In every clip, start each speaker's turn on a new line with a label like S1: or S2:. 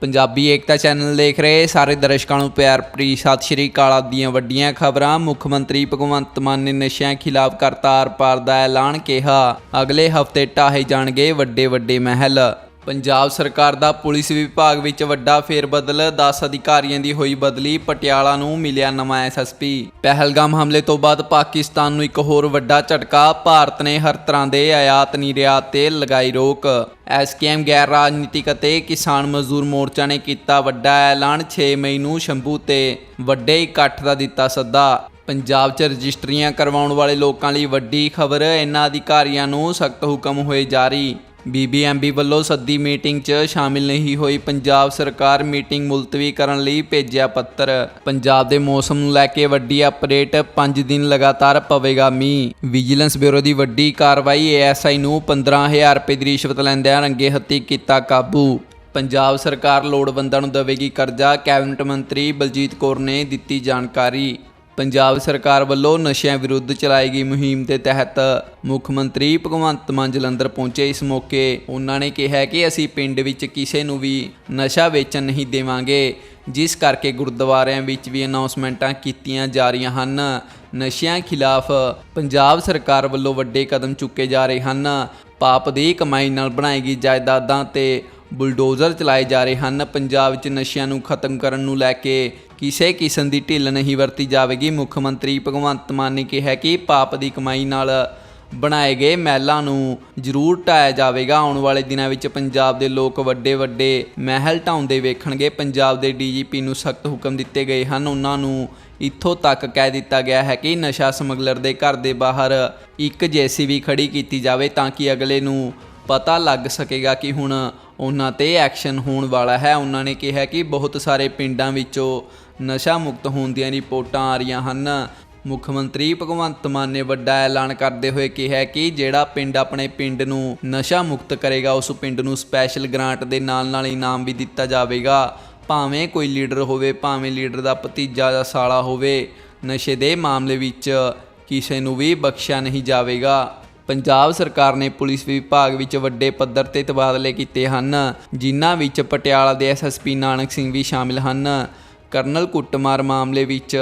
S1: ਪੰਜਾਬੀ ਏਕਤਾ channel ਦੇਖ ਰਹੇ ਸਾਰੇ ਦਰਸ਼ਕਾਂ ਨੂੰ ਪਿਆਰ ਭਰੀ ਸਤਿ ਸ਼੍ਰੀ ਅਕਾਲ ਦੀਆਂ ਵੱਡੀਆਂ ਖਬਰਾਂ। ਮੁੱਖ ਮੰਤਰੀ ਭਗਵੰਤ ਮਾਨ ਨੇ ਨਸ਼ਿਆਂ ਖਿਲਾਫ ਕਰਤਾਰ ਪਾਰ ਦਾ ਐਲਾਨ ਕਿਹਾ। ਅਗਲੇ ਹਫ਼ਤੇ ਢਾਹੇ ਜਾਣਗੇ ਵੱਡੇ ਵੱਡੇ ਮਹਿਲ। ਪੰਜਾਬ ਸਰਕਾਰ ਦਾ ਪੁਲਿਸ ਵਿਭਾਗ ਵਿੱਚ ਵੱਡਾ ਫੇਰਬਦਲ 10 ਅਧਿਕਾਰੀਆਂ ਦੀ ਹੋਈ ਬਦਲੀ, ਪਟਿਆਲਾ ਨੂੰ ਮਿਲਿਆ ਨਵਾਂ ਐਸਐਸਪੀ ਪਹਿਲਗਾਮ ਹਮਲੇ ਤੋਂ ਬਾਅਦ ਪਾਕਿਸਤਾਨ ਨੂੰ ਇੱਕ ਹੋਰ ਵੱਡਾ ਝਟਕਾ, ਭਾਰਤ ਨੇ ਹਰ ਤਰ੍ਹਾਂ ਦੇ ਆਯਾਤ ਨਿਰਯਾਤ ਤੇ ਲਗਾਈ ਰੋਕ। ਐਸਕੇਐਮ ਗੈਰ ਰਾਜਨੀਤਿਕ ਅਤੇ ਕਿਸਾਨ ਮਜ਼ਦੂਰ ਮੋਰਚਾ ਨੇ ਕੀਤਾ ਵੱਡਾ ਐਲਾਨ 6 ਮਈ ਨੂੰ ਸ਼ੰਭੂ ਤੇ। ਵੱਡੇ ਇਕੱਠ ਦਾ ਦਿੱਤਾ ਸੱਦਾ। ਪੰਜਾਬ 'ਚ ਰਜਿਸਟਰੀਆਂ ਕਰਵਾਉਣ ਵਾਲੇ ਲੋਕਾਂ ਲਈ ਵੱਡੀ ਖਬਰ, ਇਹਨਾਂ ਅਧਿਕਾਰੀਆਂ ਨੂੰ ਸਖਤ ਹੁਕਮ ਹੋਏ ਜਾਰੀ। ਬੀਬੀਐਮਬੀ ਵੱਲੋਂ ਸੱਦੀ ਮੀਟਿੰਗ 'ਚ ਸ਼ਾਮਿਲ ਨਹੀਂ ਹੋਈ ਪੰਜਾਬ ਸਰਕਾਰ ਮੀਟਿੰਗ ਮੁਲਤਵੀ ਕਰਨ ਲਈ ਭੇਜਿਆ ਪੱਤਰ। ਪੰਜਾਬ ਦੇ ਮੌਸਮ ਨੂੰ ਲੈ ਕੇ ਵੱਡੀ ਅਪਡੇਟ 5 ਦਿਨ ਲਗਾਤਾਰ ਪਵੇਗਾ ਮੀਂਹ। ਵਿਜੀਲੈਂਸ ਬਿਊਰੋ ਦੀ ਵੱਡੀ ਕਾਰਵਾਈ ਏਐਸਆਈ ਨੂੰ 15000 ਰੁਪਏ ਦੀ ਰਿਸ਼ਵਤ ਲੈਂਦਿਆਂ ਰੰਗੇ ਹੱਥੀ ਕੀਤਾ ਕਾਬੂ। ਪੰਜਾਬ ਸਰਕਾਰ ਲੋੜਵੰਦਾਂ ਨੂੰ ਦੇਵੇਗੀ ਕਰਜ਼ਾ, ਕੈਬਨਿਟ ਮੰਤਰੀ ਬਲਜੀਤ ਕੌਰ ਨੇ ਦਿੱਤੀ ਜਾਣਕਾਰੀ। ਪੰਜਾਬ ਸਰਕਾਰ ਵੱਲੋਂ ਨਸ਼ਿਆਂ ਵਿਰੁੱਧ ਚਲਾਈ ਗਈ ਮੁਹਿੰਮ ਦੇ ਤਹਿਤ ਮੁੱਖ ਮੰਤਰੀ ਭਗਵੰਤ ਮਾਨ ਜਲੰਧਰ ਪਹੁੰਚੇ ਇਸ ਮੌਕੇ। ਉਹਨਾਂ ਨੇ ਕਿਹਾ ਕਿ ਅਸੀਂ ਪਿੰਡ ਵਿੱਚ ਕਿਸੇ ਨੂੰ ਵੀ ਨਸ਼ਾ ਵੇਚਣ ਨਹੀਂ ਦੇਵਾਂਗੇ, ਜਿਸ ਕਰਕੇ ਗੁਰਦੁਆਰਿਆਂ ਵਿੱਚ ਵੀ ਅਨਾਉਂਸਮੈਂਟਾਂ ਕੀਤੀਆਂ ਜਾ ਰਹੀਆਂ ਹਨ। ਨਸ਼ਿਆਂ ਖਿਲਾਫ ਪੰਜਾਬ ਸਰਕਾਰ ਵੱਲੋਂ ਵੱਡੇ ਕਦਮ ਚੁੱਕੇ ਜਾ ਰਹੇ ਹਨ। ਪਾਪ ਦੀ ਕਮਾਈ ਨਾਲ ਬਣਾਈ ਗਈ ਜਾਇਦਾਦਾਂ ਤੇ ਬੁਲਡੋਜ਼ਰ ਚਲਾਏ ਜਾ ਰਹੇ ਹਨ। ਪੰਜਾਬ ਵਿੱਚ ਨਸ਼ਿਆਂ ਨੂੰ ਖਤਮ ਕਰਨ ਨੂੰ ਲੈ ਕੇ ਕਿਸੇ ਕਿਸਮ ਦੀ ਢਿੱਲ ਨਹੀਂ ਵਰਤੀ ਜਾਵੇਗੀ। ਮੁੱਖ ਮੰਤਰੀ ਭਗਵੰਤ ਮਾਨ ਨੇ ਕਿਹਾ ਕਿ ਪਾਪ ਦੀ ਕਮਾਈ ਨਾਲ ਬਣਾਏ ਗਏ ਮਹਿਲਾਂ ਨੂੰ ਜ਼ਰੂਰ ਢਾਇਆ ਜਾਵੇਗਾ। ਆਉਣ ਵਾਲੇ ਦਿਨਾਂ ਵਿੱਚ ਪੰਜਾਬ ਦੇ ਲੋਕ ਵੱਡੇ ਵੱਡੇ ਮਹਿਲ ਢਾਉਂਦੇ ਵੇਖਣਗੇ। ਪੰਜਾਬ ਦੇ ਡੀਜੀਪੀ ਨੂੰ ਸਖਤ ਹੁਕਮ ਦਿੱਤੇ ਗਏ ਹਨ। ਉਹਨਾਂ ਨੂੰ ਇੱਥੋਂ ਤੱਕ ਕਹਿ ਦਿੱਤਾ ਗਿਆ ਹੈ ਕਿ ਨਸ਼ਾ ਸਮਗਲਰ ਦੇ ਘਰ ਦੇ ਬਾਹਰ ਇੱਕ ਜੇਸੀਬੀ ਖੜੀ ਕੀਤੀ ਜਾਵੇ ਤਾਂ ਕਿ ਅਗਲੇ ਨੂੰ ਪਤਾ ਲੱਗ ਸਕੇਗਾ ਕਿ ਹੁਣ ਉਹਨਾਂ ਤੇ ਐਕਸ਼ਨ ਹੋਣ ਵਾਲਾ ਹੈ। ਉਹਨਾਂ ਨੇ ਕਿਹਾ ਕਿ ਬਹੁਤ ਸਾਰੇ ਪਿੰਡਾਂ ਵਿੱਚੋਂ ਨਸ਼ਾ ਮੁਕਤ ਹੋਣ ਦੀਆਂ ਰਿਪੋਰਟਾਂ ਆ ਰਹੀਆਂ ਹਨ। ਮੁੱਖ ਮੰਤਰੀ ਭਗਵੰਤ ਮਾਨ ਨੇ ਵੱਡਾ ਐਲਾਨ ਕਰਦੇ ਹੋਏ ਕਿਹਾ ਕਿ ਜਿਹੜਾ ਪਿੰਡ ਆਪਣੇ ਪਿੰਡ ਨੂੰ ਨਸ਼ਾ ਮੁਕਤ ਕਰੇਗਾ, ਉਸ ਪਿੰਡ ਨੂੰ ਸਪੈਸ਼ਲ ਗ੍ਰਾਂਟ ਦੇ ਨਾਲ ਨਾਲ ਇਨਾਮ ਵੀ ਦਿੱਤਾ ਜਾਵੇਗਾ। ਭਾਵੇਂ ਕੋਈ ਲੀਡਰ ਹੋਵੇ, ਭਾਵੇਂ ਲੀਡਰ ਦਾ ਭਤੀਜਾ ਜਾਂ ਸਾਲਾ ਹੋਵੇ, ਨਸ਼ੇ ਦੇ ਮਾਮਲੇ ਵਿੱਚ ਕਿਸੇ ਨੂੰ ਵੀ ਬਖਸ਼ਿਆ ਨਹੀਂ ਜਾਵੇਗਾ। ਪੰਜਾਬ ਸਰਕਾਰ ਨੇ ਪੁਲਿਸ ਵਿਭਾਗ ਵਿੱਚ ਵੱਡੇ ਪੱਧਰ ਤੇ ਤਬਾਦਲੇ ਕੀਤੇ ਹਨ, ਜਿਨ੍ਹਾਂ ਵਿੱਚ ਪਟਿਆਲਾ ਦੇ ਐਸਐਸਪੀ ਨਾਨਕ ਸਿੰਘ ਵੀ ਸ਼ਾਮਿਲ ਹਨ। ਕਰਨਲ ਕੁੱਟਮਾਰ ਮਾਮਲੇ ਵਿੱਚ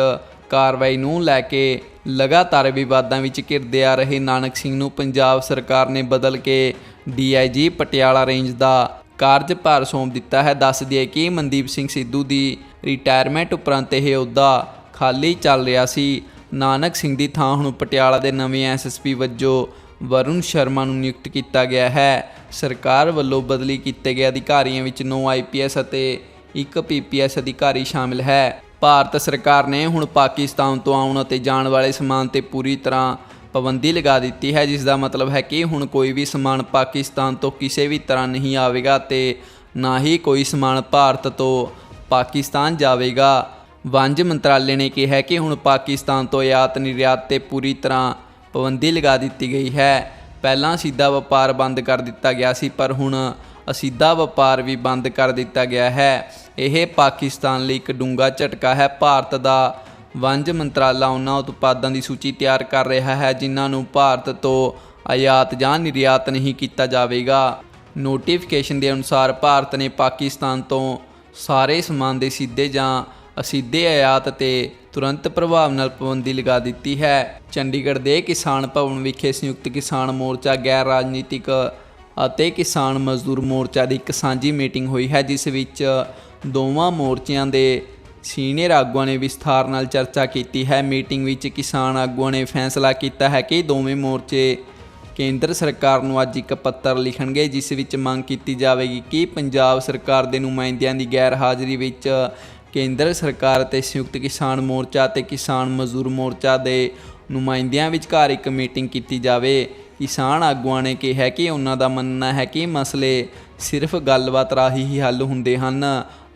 S1: ਕਾਰਵਾਈ ਨੂੰ ਲੈ ਕੇ ਲਗਾਤਾਰ ਵਿਵਾਦਾਂ ਵਿੱਚ ਘਿਰਦੇ ਆ ਰਹੇ ਨਾਨਕ ਸਿੰਘ ਨੂੰ ਪੰਜਾਬ ਸਰਕਾਰ ਨੇ ਬਦਲ ਕੇ ਡੀਆਈਜੀ ਪਟਿਆਲਾ ਰੇਂਜ ਦਾ ਕਾਰਜਭਾਰ ਸੌਂਪ ਦਿੱਤਾ ਹੈ। ਦੱਸ ਦਈਏ ਕਿ ਮਨਦੀਪ ਸਿੰਘ ਸਿੱਧੂ ਦੀ ਰਿਟਾਇਰਮੈਂਟ ਉਪਰੰਤ ਇਹ ਅਹੁਦਾ ਖਾਲੀ ਚੱਲ ਰਿਹਾ ਸੀ। ਨਾਨਕ ਸਿੰਘ ਦੀ ਥਾਂ ਹੁਣ ਪਟਿਆਲਾ ਦੇ ਨਵੇਂ ਐਸਐਸਪੀ ਵਜੋਂ ਵਰੁਣ ਸ਼ਰਮਾ ਨੂੰ ਨਿਯੁਕਤ ਕੀਤਾ ਗਿਆ ਹੈ। ਸਰਕਾਰ ਵੱਲੋਂ ਬਦਲੀ ਕੀਤੇ ਗਏ ਅਧਿਕਾਰੀਆਂ ਵਿੱਚ 9 ਆਈਪੀਐਸ ਅਤੇ ਇੱਕ ਪੀਪੀਐਸ ਅਧਿਕਾਰੀ ਸ਼ਾਮਿਲ ਹੈ। ਭਾਰਤ ਸਰਕਾਰ ਨੇ ਹੁਣ ਪਾਕਿਸਤਾਨ ਤੋਂ ਆਉਣ ਅਤੇ ਜਾਣ ਵਾਲੇ ਸਮਾਨ ਤੇ ਪੂਰੀ ਤਰ੍ਹਾਂ ਪਾਬੰਦੀ ਲਗਾ ਦਿੱਤੀ ਹੈ ਜਿਸ ਦਾ ਮਤਲਬ ਹੈ ਕਿ ਹੁਣ ਕੋਈ ਵੀ ਸਮਾਨ ਪਾਕਿਸਤਾਨ ਤੋਂ ਕਿਸੇ ਵੀ ਤਰ੍ਹਾਂ ਨਹੀਂ ਆਵੇਗਾ ਤੇ ਨਾ ਹੀ ਕੋਈ ਸਮਾਨ ਭਾਰਤ ਤੋਂ ਪਾਕਿਸਤਾਨ ਜਾਵੇਗਾ। ਵਣਜ ਮੰਤਰਾਲੇ ਨੇ ਕਿਹਾ ਕਿ ਹੁਣ ਪਾਕਿਸਤਾਨ ਤੋਂ ਆਯਾਤ ਨਿਰਯਾਤ ਤੇ ਪੂਰੀ ਤਰ੍ਹਾਂ ਪਾਬੰਦੀ ਲਗਾ ਦਿੱਤੀ ਗਈ ਹੈ। ਪਹਿਲਾਂ ਸਿੱਧਾ ਵਪਾਰ ਬੰਦ ਕਰ ਦਿੱਤਾ ਗਿਆ ਸੀ, ਪਰ ਹੁਣ ਅਸਿੱਧਾ ਵਪਾਰ ਵੀ ਬੰਦ ਕਰ ਦਿੱਤਾ ਗਿਆ ਹੈ। ਇਹ ਪਾਕਿਸਤਾਨ ਲਈ ਇੱਕ ਡੂੰਘਾ ਝਟਕਾ ਹੈ। ਭਾਰਤ ਦਾ ਵਣਜ ਮੰਤਰਾਲਾ ਉਹਨਾਂ ਉਤਪਾਦਾਂ ਦੀ ਸੂਚੀ ਤਿਆਰ ਕਰ ਰਿਹਾ ਹੈ, ਜਿਨ੍ਹਾਂ ਨੂੰ ਭਾਰਤ ਤੋਂ ਆਯਾਤ ਜਾਂ ਨਿਰਯਾਤ ਨਹੀਂ ਕੀਤਾ ਜਾਵੇਗਾ। ਨੋਟੀਫਿਕੇਸ਼ਨ ਦੇ ਅਨੁਸਾਰ ਭਾਰਤ ਨੇ ਪਾਕਿਸਤਾਨ ਤੋਂ ਸਾਰੇ ਸਮਾਨ ਦੇ ਸਿੱਧੇ ਜਾਂ ਅਸਿੱਧੇ ਆਯਾਤ ਤੇ ਤੁਰੰਤ ਪ੍ਰਭਾਵ ਨਾਲ ਪਾਬੰਦੀ ਲਗਾ ਦਿੱਤੀ ਹੈ। ਚੰਡੀਗੜ੍ਹ ਦੇ ਕਿਸਾਨ ਭਵਨ ਵਿਖੇ ਸੰਯੁਕਤ ਕਿਸਾਨ ਮੋਰਚਾ, ਗੈਰ ਰਾਜਨੀਤਿਕ ਅਤੇ ਕਿਸਾਨ ਮਜ਼ਦੂਰ ਮੋਰਚਾ ਦੀ ਇੱਕ ਸਾਂਝੀ ਮੀਟਿੰਗ ਹੋਈ ਹੈ, ਜਿਸ ਵਿੱਚ ਦੋਵਾਂ ਮੋਰਚਿਆਂ ਦੇ ਸੀਨੀਅਰ ਆਗੂਆਂ ਨੇ ਵਿਸਥਾਰ ਨਾਲ ਚਰਚਾ ਕੀਤੀ ਹੈ। ਮੀਟਿੰਗ ਵਿੱਚ ਕਿਸਾਨ ਆਗੂਆਂ ਨੇ ਫੈਸਲਾ ਕੀਤਾ ਹੈ ਕਿ ਦੋਵੇਂ ਮੋਰਚੇ ਕੇਂਦਰ ਸਰਕਾਰ ਨੂੰ ਅੱਜ ਇੱਕ ਪੱਤਰ ਲਿਖਣਗੇ, ਜਿਸ ਵਿੱਚ ਮੰਗ ਕੀਤੀ ਜਾਵੇਗੀ ਕਿ ਪੰਜਾਬ ਸਰਕਾਰ ਦੇ ਨੁਮਾਇੰਦਿਆਂ ਦੀ ਗੈਰ ਹਾਜ਼ਰੀ ਵਿੱਚ ਕੇਂਦਰ ਸਰਕਾਰ ਅਤੇ ਸੰਯੁਕਤ ਕਿਸਾਨ ਮੋਰਚਾ ਅਤੇ ਕਿਸਾਨ ਮਜ਼ਦੂਰ ਮੋਰਚਾ ਦੇ ਨੁਮਾਇੰਦਿਆਂ ਵਿਚਕਾਰ ਇੱਕ ਮੀਟਿੰਗ ਕੀਤੀ ਜਾਵੇ। ਕਿਸਾਨ ਆਗੂਆਂ ਨੇ ਕਿਹਾ ਕਿ ਉਹਨਾਂ ਦਾ ਮੰਨਣਾ ਹੈ ਕਿ ਮਸਲੇ ਸਿਰਫ ਗੱਲਬਾਤ ਰਾਹੀਂ ਹੀ ਹੱਲ ਹੁੰਦੇ ਹਨ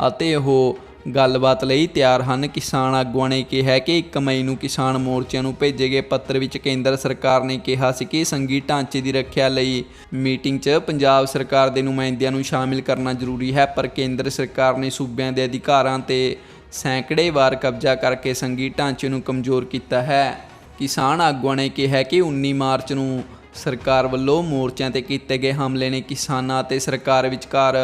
S1: ਅਤੇ ਉਹ ਗੱਲਬਾਤ ਲਈ ਤਿਆਰ ਹਨ। ਕਿਸਾਨ ਆਗੂਆਂ ਨੇ ਕਿਹਾ ਕਿ 1 ਮਈ ਨੂੰ ਕਿਸਾਨ ਮੋਰਚਿਆਂ ਨੂੰ ਭੇਜੇ ਗਏ ਪੱਤਰ ਵਿੱਚ ਕੇਂਦਰ ਸਰਕਾਰ ਨੇ ਕਿਹਾ ਸੀ ਕਿ ਸੰਘੀ ਢਾਂਚੇ ਦੀ ਰੱਖਿਆ ਲਈ ਮੀਟਿੰਗ 'ਚ ਪੰਜਾਬ ਸਰਕਾਰ ਦੇ ਨੁਮਾਇੰਦਿਆਂ ਨੂੰ ਸ਼ਾਮਿਲ ਕਰਨਾ ਜ਼ਰੂਰੀ ਹੈ, ਪਰ ਕੇਂਦਰ ਸਰਕਾਰ ਨੇ ਸੂਬਿਆਂ ਦੇ ਅਧਿਕਾਰਾਂ ਤੇ ਸੈਂਕੜੇ ਵਾਰ ਕਬਜ਼ਾ ਕਰਕੇ ਸੰਘੀ ਢਾਂਚੇ ਨੂੰ ਕਮਜ਼ੋਰ ਕੀਤਾ ਹੈ। ਕਿਸਾਨ ਆਗੂਆਂ ਨੇ ਕਿਹਾ ਕਿ 19 ਮਾਰਚ ਨੂੰ ਸਰਕਾਰ ਵੱਲੋਂ ਮੋਰਚਿਆਂ ਤੇ ਕੀਤੇ ਗਏ ਹਮਲੇ ਨੇ ਕਿਸਾਨਾਂ ਅਤੇ ਸਰਕਾਰ ਵਿਚਕਾਰ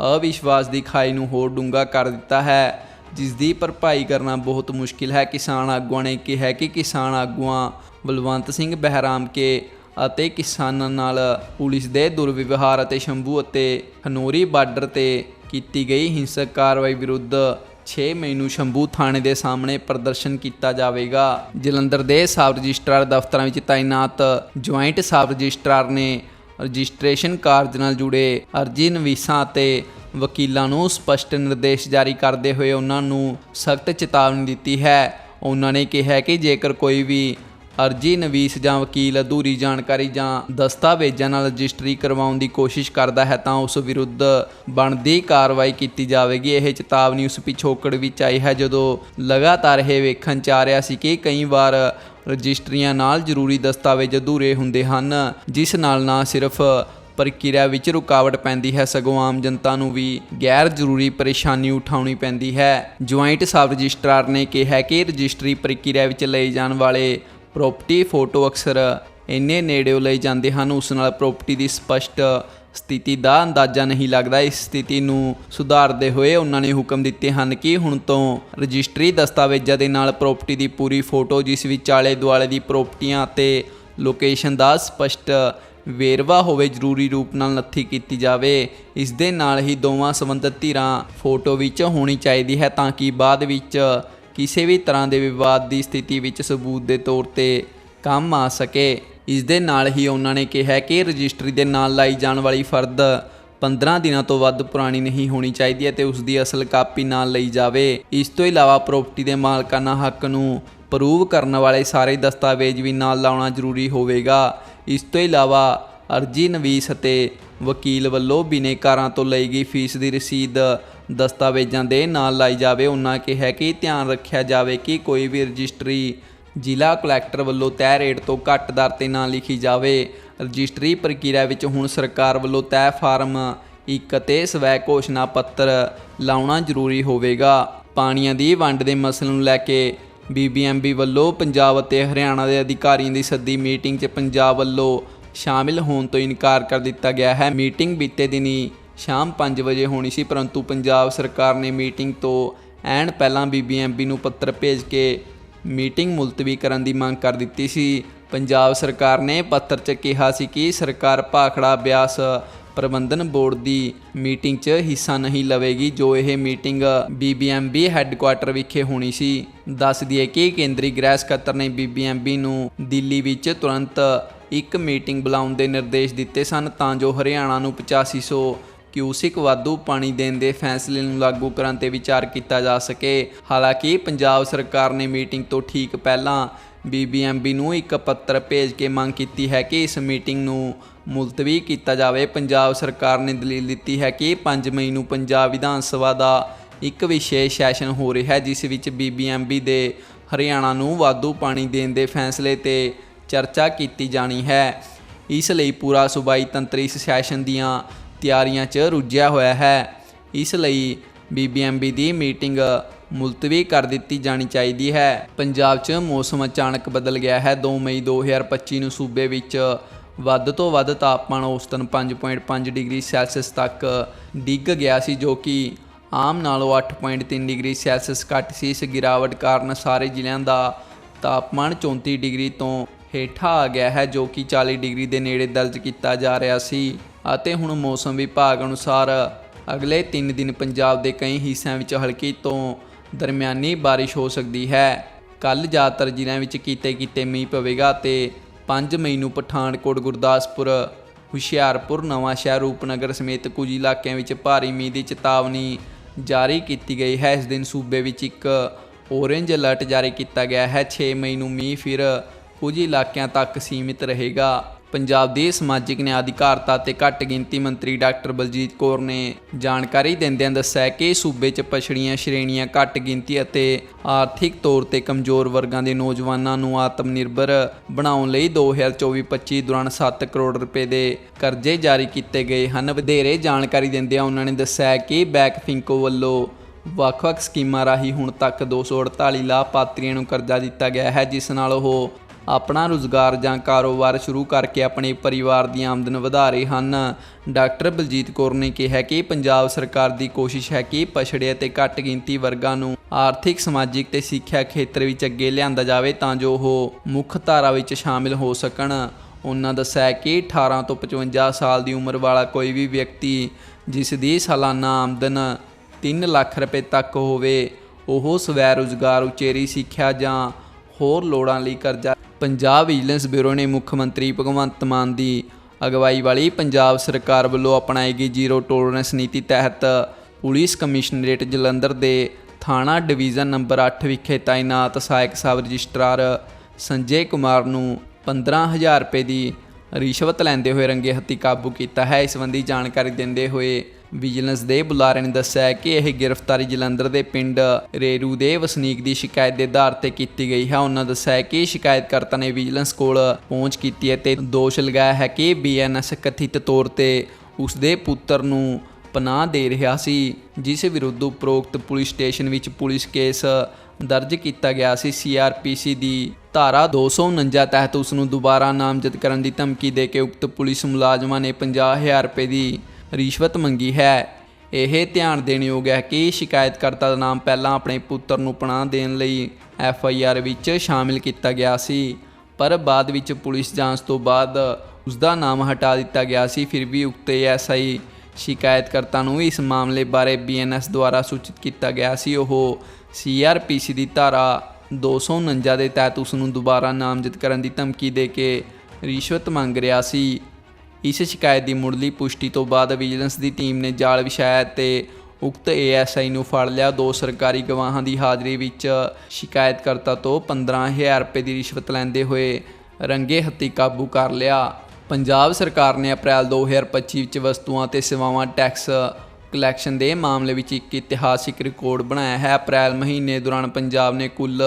S1: ਅਵਿਸ਼ਵਾਸ ਦੀ ਖਾਈ ਨੂੰ ਹੋਰ ਡੂੰਘਾ ਕਰ ਦਿੱਤਾ ਹੈ ਜਿਸ ਦੀ ਭਰਪਾਈ ਕਰਨਾ ਬਹੁਤ ਮੁਸ਼ਕਿਲ ਹੈ। ਕਿਸਾਨ ਆਗੂਆਂ ਨੇ ਕਿਹਾ ਕਿ ਕਿਸਾਨ ਆਗੂਆਂ ਬਲਵੰਤ ਸਿੰਘ ਬਹਿਰਾਮ ਕੇ ਅਤੇ ਕਿਸਾਨਾਂ ਨਾਲ ਪੁਲਿਸ ਦੇ ਦੁਰਵਿਵਹਾਰ ਅਤੇ ਸ਼ੰਭੂ ਅਤੇ ਹਨੋਰੀ ਬਾਰਡਰ ਤੇ ਕੀਤੀ ਗਈ ਹਿੰਸਕ ਕਾਰਵਾਈ ਵਿਰੁੱਧ 6 ਮਈ ਨੂੰ ਸ਼ੰਭੂ ਥਾਣੇ ਦੇ ਸਾਹਮਣੇ ਪ੍ਰਦਰਸ਼ਨ ਕੀਤਾ ਜਾਵੇਗਾ। ਜਲੰਧਰ ਦੇ ਸਬ ਰਜਿਸਟਰਾਰ ਦਫ਼ਤਰਾਂ ਵਿੱਚ ਤਾਇਨਾਤ ਜੁਆਇੰਟ ਸਬ ਰਜਿਸਟਰਾਰ ਨੇ ਰਜਿਸਟ੍ਰੇਸ਼ਨ ਕਾਰਜ ਨਾਲ ਜੁੜੇ ਅਰਜੀ ਨਵੀਸਾਂ ਅਤੇ ਵਕੀਲਾਂ ਨੂੰ ਸਪਸ਼ਟ ਨਿਰਦੇਸ਼ ਜਾਰੀ ਕਰਦੇ ਹੋਏ ਉਹਨਾਂ ਨੂੰ ਸਖਤ ਚੇਤਾਵਨੀ ਦਿੱਤੀ ਹੈ। ਉਹਨਾਂ ਨੇ ਕਿਹਾ ਕਿ ਜੇਕਰ ਕੋਈ ਵੀ ਅਰਜੀ, ਨਵੀਸ ਜਾਂ ਵਕੀਲ ਅਧੂਰੀ ਜਾਣਕਾਰੀ ਜਾਂ ਦਸਤਾਵੇਜ਼ਾਂ ਨਾਲ ਰਜਿਸਟਰੀ ਕਰਵਾਉਣ ਦੀ ਕੋਸ਼ਿਸ਼ ਕਰਦਾ ਹੈ ਤਾਂ ਉਸ ਵਿਰੁੱਧ ਬਣਦੀ ਕਾਰਵਾਈ ਕੀਤੀ ਜਾਵੇਗੀ। ਇਹ ਚੇਤਾਵਨੀ ਉਸ ਪਿਛੋਕੜ ਵਿੱਚ ਆਈ ਹੈ ਜਦੋਂ ਲਗਾਤਾਰ ਇਹ ਵੇਖਣ ਚ ਆ ਰਿਹਾ ਸੀ ਕਿ ਕਈ ਵਾਰ ਰਜਿਸਟਰੀਆਂ ਨਾਲ ਜ਼ਰੂਰੀ ਦਸਤਾਵੇਜ਼ ਅਧੂਰੇ ਹੁੰਦੇ ਹਨ, ਜਿਸ ਨਾਲ ਨਾ ਸਿਰਫ ਪ੍ਰਕਿਰਿਆ ਵਿੱਚ ਰੁਕਾਵਟ ਪੈਂਦੀ ਹੈ, ਸਗੋਂ ਆਮ ਜਨਤਾ ਨੂੰ ਵੀ ਗੈਰ ਜ਼ਰੂਰੀ ਪਰੇਸ਼ਾਨੀ ਉਠਾਉਣੀ ਪੈਂਦੀ ਹੈ। ਜੁਆਇੰਟ ਸਬ ਰਜਿਸਟਰਾਰ ਨੇ ਕਿਹਾ ਕਿ ਰਜਿਸਟਰੀ ਪ੍ਰਕਿਰਿਆ ਵਿੱਚ ਲਏ ਜਾਣ ਵਾਲੇ ਪ੍ਰਾਪਰਟੀ ਫੋਟੋ ਅਕਸਰ ਇੰਨੇ ਨੇੜਿਓਂ ਲਏ ਜਾਂਦੇ ਹਨ, ਉਸ ਨਾਲ ਪ੍ਰਾਪਰਟੀ ਦੀ ਸਪਸ਼ਟ ਸਥਿਤੀ ਦਾ ਅੰਦਾਜ਼ਾ ਨਹੀਂ ਲੱਗਦਾ। ਇਸ ਸਥਿਤੀ ਨੂੰ ਸੁਧਾਰਦੇ ਹੋਏ ਉਹਨਾਂ ਨੇ ਹੁਕਮ ਦਿੱਤੇ ਹਨ ਕਿ ਹੁਣ ਤੋਂ ਰਜਿਸਟਰੀ ਦਸਤਾਵੇਜ਼ਾਂ ਦੇ ਨਾਲ ਪ੍ਰਾਪਰਟੀ ਦੀ ਪੂਰੀ ਫੋਟੋ, ਜਿਸ ਵਿੱਚ ਆਲੇ ਦੁਆਲੇ ਦੀ ਪ੍ਰਾਪਰਟੀਆਂ ਅਤੇ ਲੋਕੇਸ਼ਨ ਦਾ ਸਪਸ਼ਟ ਵੇਰਵਾ ਹੋਵੇ, ਜ਼ਰੂਰੀ ਰੂਪ ਨਾਲ ਨੱਥੀ ਕੀਤੀ ਜਾਵੇ। ਇਸ ਦੇ ਨਾਲ ਹੀ ਦੋਵਾਂ ਸੰਬੰਧਿਤ ਧਿਰਾਂ ਫੋਟੋ ਵਿੱਚ ਹੋਣੀ ਚਾਹੀਦੀ ਹੈ, ਤਾਂ ਕਿ ਬਾਅਦ ਵਿੱਚ ਕਿਸੇ ਵੀ ਤਰ੍ਹਾਂ ਦੇ ਵਿਵਾਦ ਦੀ ਸਥਿਤੀ ਵਿੱਚ ਸਬੂਤ ਦੇ ਤੌਰ ਤੇ ਕੰਮ ਆ ਸਕੇ। ਇਸ ਦੇ ਨਾਲ ਹੀ ਉਹਨਾਂ ਨੇ ਕਿਹਾ ਕਿ ਰਜਿਸਟਰੀ ਦੇ ਨਾਲ ਲਾਈ ਜਾਣ ਵਾਲੀ ਫਰਦ 15 ਦਿਨਾਂ ਤੋਂ ਵੱਧ ਪੁਰਾਣੀ ਨਹੀਂ ਹੋਣੀ ਚਾਹੀਦੀ ਹੈ ਅਤੇ ਉਸ ਦੀ ਅਸਲ ਕਾਪੀ ਨਾਲ ਲਈ ਜਾਵੇ। ਇਸ ਤੋਂ ਇਲਾਵਾ ਪ੍ਰਾਪਰਟੀ ਦੇ ਮਾਲਕਾਨਾ ਹੱਕ ਨੂੰ ਪ੍ਰੂਵ ਕਰਨ ਵਾਲੇ ਸਾਰੇ ਦਸਤਾਵੇਜ਼ ਵੀ ਨਾਲ ਲਾਉਣਾ ਜ਼ਰੂਰੀ ਹੋਵੇਗਾ। ਇਸ ਤੋਂ ਇਲਾਵਾ ਅਰਜੀ ਨਵੀਸ ਅਤੇ ਵਕੀਲ ਵੱਲੋਂ ਬਿਨੇਕਾਰਾਂ ਤੋਂ ਲਈ ਗਈ ਫੀਸ ਦੀ ਰਸੀਦ ਦਸਤਾਵੇਜ਼ਾਂ ਦੇ ਨਾਲ ਲਾਈ ਜਾਵੇ। ਉਹਨਾਂ ਕਿਹਾ ਕਿ ਧਿਆਨ ਰੱਖਿਆ ਜਾਵੇ ਕਿ ਕੋਈ ਵੀ ਰਜਿਸਟਰੀ ਜ਼ਿਲ੍ਹਾ ਕਲੈਕਟਰ ਵੱਲੋਂ ਤੈਅ ਰੇਟ ਤੋਂ ਘੱਟ ਦਰ ਤੇ ਨਾ ਲਿਖੀ ਜਾਵੇ। ਰਜਿਸਟਰੀ ਪ੍ਰਕਿਰਿਆ ਵਿੱਚ ਹੁਣ ਸਰਕਾਰ ਵੱਲੋਂ ਤੈਅ ਫਾਰਮ, ਇੱਕ ਅਤੇ ਸਵੈ ਘੋਸ਼ਣਾ ਪੱਤਰ ਲਾਉਣਾ ਜ਼ਰੂਰੀ ਹੋਵੇਗਾ। ਪਾਣੀਆਂ ਦੀ ਵੰਡ ਦੇ ਮਸਲੇ ਨੂੰ ਲੈ ਕੇ ਬੀਬੀਐਮਬੀ ਵੱਲੋਂ ਪੰਜਾਬ ਅਤੇ ਹਰਿਆਣਾ ਦੇ ਅਧਿਕਾਰੀਆਂ ਦੀ ਸੱਦੀ ਮੀਟਿੰਗ 'ਚ ਪੰਜਾਬ ਵੱਲੋਂ ਸ਼ਾਮਿਲ ਹੋਣ ਤੋਂ ਇਨਕਾਰ ਕਰ ਦਿੱਤਾ ਗਿਆ ਹੈ। ਮੀਟਿੰਗ ਬੀਤੇ ਦਿਨੀ ਸ਼ਾਮ 5 ਵਜੇ ਹੋਣੀ ਸੀ, ਪਰੰਤੂ ਪੰਜਾਬ ਸਰਕਾਰ ਨੇ ਮੀਟਿੰਗ ਤੋਂ ਐਨ ਪਹਿਲਾਂ ਬੀਬੀਐਮਬੀ ਨੂੰ ਪੱਤਰ ਭੇਜ ਕੇ ਮੀਟਿੰਗ ਮੁਲਤਵੀ ਕਰਨ ਦੀ ਮੰਗ ਕਰ ਦਿੱਤੀ ਸੀ। ਪੰਜਾਬ ਸਰਕਾਰ ਨੇ ਪੱਤਰ 'ਚ ਕਿਹਾ ਸੀ ਕਿ ਸਰਕਾਰ ਭਾਖੜਾ ਬਿਆਸ ਪ੍ਰਬੰਧਨ ਬੋਰਡ ਦੀ ਮੀਟਿੰਗ 'ਚ ਹਿੱਸਾ ਨਹੀਂ ਲਵੇਗੀ, ਜੋ ਇਹ ਮੀਟਿੰਗ ਬੀਬੀਐਮਬੀ ਹੈੱਡਕੁਆਟਰ ਵਿਖੇ ਹੋਣੀ ਸੀ। ਦੱਸ ਦਈਏ ਕਿ ਕੇਂਦਰੀ ਗ੍ਰਹਿ ਸਕੱਤਰ ਨੇ ਬੀਬੀਐਮਬੀ ਨੂੰ ਦਿੱਲੀ ਵਿੱਚ ਤੁਰੰਤ ਇੱਕ ਮੀਟਿੰਗ ਬੁਲਾਉਣ ਦੇ ਨਿਰਦੇਸ਼ ਦਿੱਤੇ ਸਨ, ਤਾਂ ਜੋ ਹਰਿਆਣਾ ਨੂੰ 8500 ਕਿਊਸਿਕ ਵਾਧੂ ਪਾਣੀ ਦੇਣ ਦੇ ਫੈਸਲੇ ਨੂੰ ਲਾਗੂ ਕਰਨ ਤੇ ਵਿਚਾਰ ਕੀਤਾ ਜਾ ਸਕੇ। ਹਾਲਾਂਕਿ ਪੰਜਾਬ ਸਰਕਾਰ ਨੇ ਮੀਟਿੰਗ ਤੋਂ ਠੀਕ ਪਹਿਲਾਂ ਬੀਬੀਐਮਬੀ ਨੂੰ ਇੱਕ ਪੱਤਰ ਭੇਜ ਕੇ ਮੰਗ ਕੀਤੀ ਹੈ ਕਿ ਇਸ ਮੀਟਿੰਗ ਨੂੰ ਮੁਲਤਵੀ ਕੀਤਾ ਜਾਵੇ। ਪੰਜਾਬ ਸਰਕਾਰ ਨੇ ਦਲੀਲ ਦਿੱਤੀ ਹੈ ਕਿ 5 ਮਈ ਨੂੰ ਪੰਜਾਬ ਵਿਧਾਨ ਸਭਾ ਦਾ ਇੱਕ ਵਿਸ਼ੇਸ਼ ਸੈਸ਼ਨ ਹੋ ਰਿਹਾ ਹੈ, ਜਿਸ ਵਿੱਚ ਬੀਬੀਐਮਬੀ ਦੇ ਹਰਿਆਣਾ ਨੂੰ ਵਾਧੂ ਪਾਣੀ ਦੇਣ ਦੇ ਫੈਸਲੇ ਤੇ ਚਰਚਾ ਕੀਤੀ ਜਾਣੀ ਹੈ। ਇਸ ਲਈ ਪੂਰਾ ਸੂਬਾਈ ਤੰਤਰ ਇਸ ਸੈਸ਼ਨ ਦੀਆਂ ਤਿਆਰੀਆਂ 'ਚ ਰੁੱਝਿਆ ਹੋਇਆ ਹੈ। ਇਸ ਲਈ ਬੀਬੀਐਮਬੀ ਦੀ ਮੀਟਿੰਗ ਮੁਲਤਵੀ ਕਰ ਦਿੱਤੀ ਜਾਣੀ ਚਾਹੀਦੀ ਹੈ। ਪੰਜਾਬ 'ਚ ਮੌਸਮ ਅਚਾਨਕ ਬਦਲ ਗਿਆ ਹੈ। 2 ਮਈ 2025 ਨੂੰ ਸੂਬੇ ਵਿੱਚ ਵੱਧ ਤੋਂ ਵੱਧ ਤਾਪਮਾਨ ਔਸਤਨ 5.5 ਡਿਗਰੀ ਸੈਲਸੀਅਸ ਤੱਕ ਡਿੱਗ ਗਿਆ ਸੀ, ਜੋ ਕਿ ਆਮ ਨਾਲੋਂ 8.3 ਡਿਗਰੀ ਸੈਲਸੀਅਸ ਘੱਟ ਸੀ। ਇਸ ਗਿਰਾਵਟ ਕਾਰਨ ਸਾਰੇ ਜ਼ਿਲ੍ਹਿਆਂ ਦਾ ਤਾਪਮਾਨ 34 ਡਿਗਰੀ ਤੋਂ ਹੇਠਾਂ ਆ ਗਿਆ ਹੈ, ਜੋ ਕਿ 40 ਡਿਗਰੀ ਦੇ ਨੇੜੇ ਦਰਜ ਕੀਤਾ ਜਾ ਰਿਹਾ ਸੀ। ਅਤੇ ਹੁਣ ਮੌਸਮ ਵਿਭਾਗ ਅਨੁਸਾਰ ਅਗਲੇ 3 ਦਿਨ ਪੰਜਾਬ ਦੇ ਕਈ ਹਿੱਸਿਆਂ ਵਿੱਚ ਹਲਕੀ ਤੋਂ ਦਰਮਿਆਨੀ ਬਾਰਿਸ਼ ਹੋ ਸਕਦੀ ਹੈ। ਕੱਲ ਜ਼ਿਆਦਾਤਰ ਜ਼ਿਲ੍ਹਿਆਂ ਵਿੱਚ ਕੀਤੇ-ਕੀਤੇ ਮੀਂਹ ਪਵੇਗਾ ਤੇ 5 ਮਈ ਨੂੰ ਪਠਾਨਕੋਟ, ਗੁਰਦਾਸਪੁਰ, ਹੁਸ਼ਿਆਰਪੁਰ ਨਵਾਂ ਸ਼ਹਿਰ ਰੂਪਨਗਰ ਸਮੇਤ ਕੁਝ ਇਲਾਕਿਆਂ ਵਿੱਚ ਭਾਰੀ ਮੀਂਹ ਦੀ ਚੇਤਾਵਨੀ ਜਾਰੀ ਕੀਤੀ ਗਈ ਹੈ। ਇਸ ਦਿਨ ਸੂਬੇ ਵਿੱਚ ਇੱਕ ਔਰੇਂਜ ਅਲਰਟ ਜਾਰੀ ਕੀਤਾ ਗਿਆ ਹੈ। 6 ਮਈ ਨੂੰ ਮੀਂਹ ਫਿਰ ਕੁਝ ਇਲਾਕਿਆਂ ਤੱਕ ਸੀਮਿਤ ਰਹੇਗਾ। ਪੰਜਾਬ ਦੇ ਸਮਾਜਿਕ ਨਿਆਂ ਅਧਿਕਾਰਤਾ ਤੇ ਘੱਟ ਗਿਣਤੀ ਮੰਤਰੀ ਡਾਕਟਰ ਬਲਜੀਤ ਕੌਰ ਨੇ ਜਾਣਕਾਰੀ ਦਿੰਦਿਆਂ ਦੱਸਿਆ ਕਿ ਸੂਬੇ 'ਚ ਪਛੜੀਆਂ ਸ਼੍ਰੇਣੀਆਂ ਘੱਟ ਗਿਣਤੀ ਅਤੇ ਆਰਥਿਕ ਤੌਰ ਤੇ ਕਮਜ਼ੋਰ ਵਰਗਾਂ ਦੇ ਨੌਜਵਾਨਾਂ ਨੂੰ ਆਤਮ ਨਿਰਭਰ ਬਣਾਉਣ ਲਈ 2024-25 ਦੌਰਾਨ 7 ਕਰੋੜ ਰੁਪਏ ਦੇ ਕਰਜ਼ੇ ਜਾਰੀ ਕੀਤੇ ਗਏ ਹਨ। ਵਧੇਰੇ ਜਾਣਕਾਰੀ ਦਿੰਦਿਆਂ ਉਹਨਾਂ ਨੇ ਦੱਸਿਆ ਕਿ ਬੈਕ ਫਿੰਕੋ ਵੱਲੋਂ ਵੱਖ-ਵੱਖ ਸਕੀਮਾਂ ਰਾਹੀਂ ਹੁਣ ਤੱਕ 248 ਲਾਭਪਾਤਰੀਆਂ ਨੂੰ ਕਰਜ਼ਾ ਦਿੱਤਾ ਗਿਆ ਹੈ, ਜਿਸ ਨਾਲ ਉਹ ਆਪਣਾ ਰੁਜ਼ਗਾਰ ਜਾਂ ਕਾਰੋਬਾਰ ਸ਼ੁਰੂ ਕਰਕੇ ਆਪਣੇ ਪਰਿਵਾਰ ਦੀ ਆਮਦਨ ਵਧਾ ਰਹੇ ਹਨ। ਡਾਕਟਰ ਬਲਜੀਤ ਕੌਰ ਨੇ ਕਿਹਾ ਕਿ ਪੰਜਾਬ ਸਰਕਾਰ ਦੀ ਕੋਸ਼ਿਸ਼ ਹੈ ਕਿ ਪਛੜੇ ਅਤੇ ਘੱਟ ਗਿਣਤੀ ਵਰਗਾਂ ਨੂੰ ਆਰਥਿਕ, ਸਮਾਜਿਕ ਤੇ ਸਿੱਖਿਆ ਖੇਤਰ ਵਿੱਚ ਅੱਗੇ ਲਿਆਂਦਾ ਜਾਵੇ ਤਾਂ ਜੋ ਉਹ ਮੁੱਖ ਧਾਰਾ ਵਿੱਚ ਸ਼ਾਮਿਲ ਹੋ ਸਕਣ। ਉਹਨਾਂ ਦੱਸਿਆ ਕਿ 18 ਤੋਂ 55 ਸਾਲ ਦੀ ਉਮਰ ਵਾਲਾ ਕੋਈ ਵੀ ਵਿਅਕਤੀ ਜਿਸ ਦੀ ਸਾਲਾਨਾ ਆਮਦਨ 3 ਲੱਖ ਰੁਪਏ ਤੱਕ ਹੋਵੇ, ਉਹ ਸਵੈ ਰੁਜ਼ਗਾਰ, ਉਚੇਰੀ ਸਿੱਖਿਆ ਜਾਂ ਹੋਰ ਲੋੜਾਂ ਲਈ ਕਰਜ਼ਾ। ਪੰਜਾਬ ਵਿਜੀਲੈਂਸ ਬਿਊਰੋ ਨੇ ਮੁੱਖ ਮੰਤਰੀ ਭਗਵੰਤ ਮਾਨ ਦੀ ਅਗਵਾਈ ਵਾਲੀ ਪੰਜਾਬ ਸਰਕਾਰ ਵੱਲੋਂ ਅਪਣਾਈ ਗਈ ਜ਼ੀਰੋ ਟੋਲਰੈਂਸ ਨੀਤੀ ਤਹਿਤ ਪੁਲਿਸ ਕਮਿਸ਼ਨਰੇਟ ਜਲੰਧਰ ਦੇ ਥਾਣਾ ਡਿਵੀਜ਼ਨ ਨੰਬਰ 8 ਵਿਖੇ ਤਾਇਨਾਤ ਸਹਾਇਕ ਸਬ ਰਜਿਸਟਰਾਰ ਸੰਜੇ ਕੁਮਾਰ ਨੂੰ 15000 ਰੁਪਏ ਦੀ ਰਿਸ਼ਵਤ ਲੈਂਦੇ ਹੋਏ ਰੰਗੇ ਹੱਥੀ ਕਾਬੂ ਕੀਤਾ ਹੈ। ਇਸ ਸੰਬੰਧੀ ਜਾਣਕਾਰੀ ਦਿੰਦੇ ਹੋਏ ਵਿਜੀਲੈਂਸ ਦੇ ਬੁਲਾਰੇ ਨੇ ਦੱਸਿਆ ਹੈ ਕਿ ਇਹ ਗ੍ਰਿਫਤਾਰੀ ਜਲੰਧਰ ਦੇ ਪਿੰਡ ਰੇਰੂ ਦੇ ਵਸਨੀਕ ਦੀ ਸ਼ਿਕਾਇਤ ਦੇ ਆਧਾਰ ਤੇ ਕੀਤੀ ਗਈ ਹੈ। ਉਹਨਾਂ ਦੱਸਿਆ ਕਿ ਸ਼ਿਕਾਇਤਕਰਤਾ ਨੇ ਵਿਜੀਲੈਂਸ ਕੋਲ ਪਹੁੰਚ ਕੀਤੀ ਹੈ ਤੇ ਦੋਸ਼ ਲਗਾਇਆ ਹੈ ਕਿ ਬੀਐਨਐਸ ਕਥਿਤ ਤੌਰ ਤੇ ਉਸ ਦੇ ਪੁੱਤਰ ਨੂੰ ਪਨਾਹ ਦੇ ਰਿਹਾ ਸੀ, ਜਿਸ ਵਿਰੁੱਧ ਉਪਰੋਕਤ ਪੁਲਿਸ ਸਟੇਸ਼ਨ ਵਿੱਚ ਪੁਲਿਸ ਕੇਸ ਦਰਜ ਕੀਤਾ ਗਿਆ ਸੀ। ਸੀਆਰਪੀਸੀ ਦੀ ਧਾਰਾ 249 ਤਹਿਤ ਉਸ ਨੂੰ ਦੁਬਾਰਾ ਨਾਮਜ਼ਦ ਕਰਨ ਦੀ ਧਮਕੀ ਦੇ ਕੇ ਉਕਤ ਪੁਲਿਸ ਮੁਲਾਜ਼ਮਾਂ ਨੇ 50000 ਰੁਪਏ ਦੀ ਰਿਸ਼ਵਤ ਮੰਗੀ ਹੈ। ਇਹ ਧਿਆਨ ਦੇਣ ਯੋਗ ਹੈ ਕਿ ਸ਼ਿਕਾਇਤਕਰਤਾ ਦਾ ਨਾਮ ਪਹਿਲਾਂ ਆਪਣੇ ਪੁੱਤਰ ਨੂੰ ਪਨਾਹ ਦੇਣ ਲਈ ਐਫ ਆਈ ਆਰ ਵਿੱਚ ਸ਼ਾਮਿਲ ਕੀਤਾ ਗਿਆ ਸੀ, ਪਰ ਬਾਅਦ ਵਿੱਚ ਪੁਲਿਸ ਜਾਂਚ ਤੋਂ ਬਾਅਦ ਉਸ ਦਾ ਨਾਮ ਹਟਾ ਦਿੱਤਾ ਗਿਆ ਸੀ। ਫਿਰ ਵੀ ਉਕਤ ਐਸਆਈ ਸ਼ਿਕਾਇਤਕਰਤਾ ਨੂੰ ਇਸ ਮਾਮਲੇ ਬਾਰੇ ਬੀਐਨਐਸ ਦੁਆਰਾ ਸੂਚਿਤ ਕੀਤਾ ਗਿਆ ਸੀ। ਉਹ ਸੀਆਰਪੀਸੀ ਦੀ ਧਾਰਾ 249 ਦੇ ਤਹਿਤ ਉਸ ਨੂੰ ਦੁਬਾਰਾ ਨਾਮਜ਼ਦ ਕਰਨ ਦੀ ਧਮਕੀ ਦੇ ਕੇ ਰਿਸ਼ਵਤ ਮੰਗ ਰਿਹਾ ਸੀ। ਇਸ ਸ਼ਿਕਾਇਤ ਦੀ ਮੁੱਢਲੀ ਪੁਸ਼ਟੀ ਤੋਂ ਬਾਅਦ ਵਿਜੀਲੈਂਸ ਦੀ ਟੀਮ ਨੇ ਜਾਲ ਵਿਛਾਇਆ ਤੇ ਉਕਤ ਏਐਸਆਈ ਨੂੰ ਫੜ ਲਿਆ। ਦੋ ਸਰਕਾਰੀ ਗਵਾਹਾਂ ਦੀ ਹਾਜ਼ਰੀ ਵਿੱਚ ਸ਼ਿਕਾਇਤਕਰਤਾ ਤੋਂ 15000 ਰੁਪਏ ਦੀ ਰਿਸ਼ਵਤ ਲੈਂਦੇ ਹੋਏ ਰੰਗੇ ਹੱਥੀ ਕਾਬੂ ਕਰ ਲਿਆ। ਪੰਜਾਬ ਸਰਕਾਰ ਨੇ ਅਪ੍ਰੈਲ 2025 ਵਿੱਚ ਵਸਤੂਆਂ ਤੇ ਸੇਵਾਵਾਂ ਟੈਕਸ ਕਲੈਕਸ਼ਨ ਦੇ ਮਾਮਲੇ ਵਿੱਚ ਇੱਕ ਇਤਿਹਾਸਿਕ ਰਿਕਾਰਡ ਬਣਾਇਆ ਹੈ। ਅਪ੍ਰੈਲ ਮਹੀਨੇ ਦੌਰਾਨ ਪੰਜਾਬ ਨੇ ਕੁੱਲ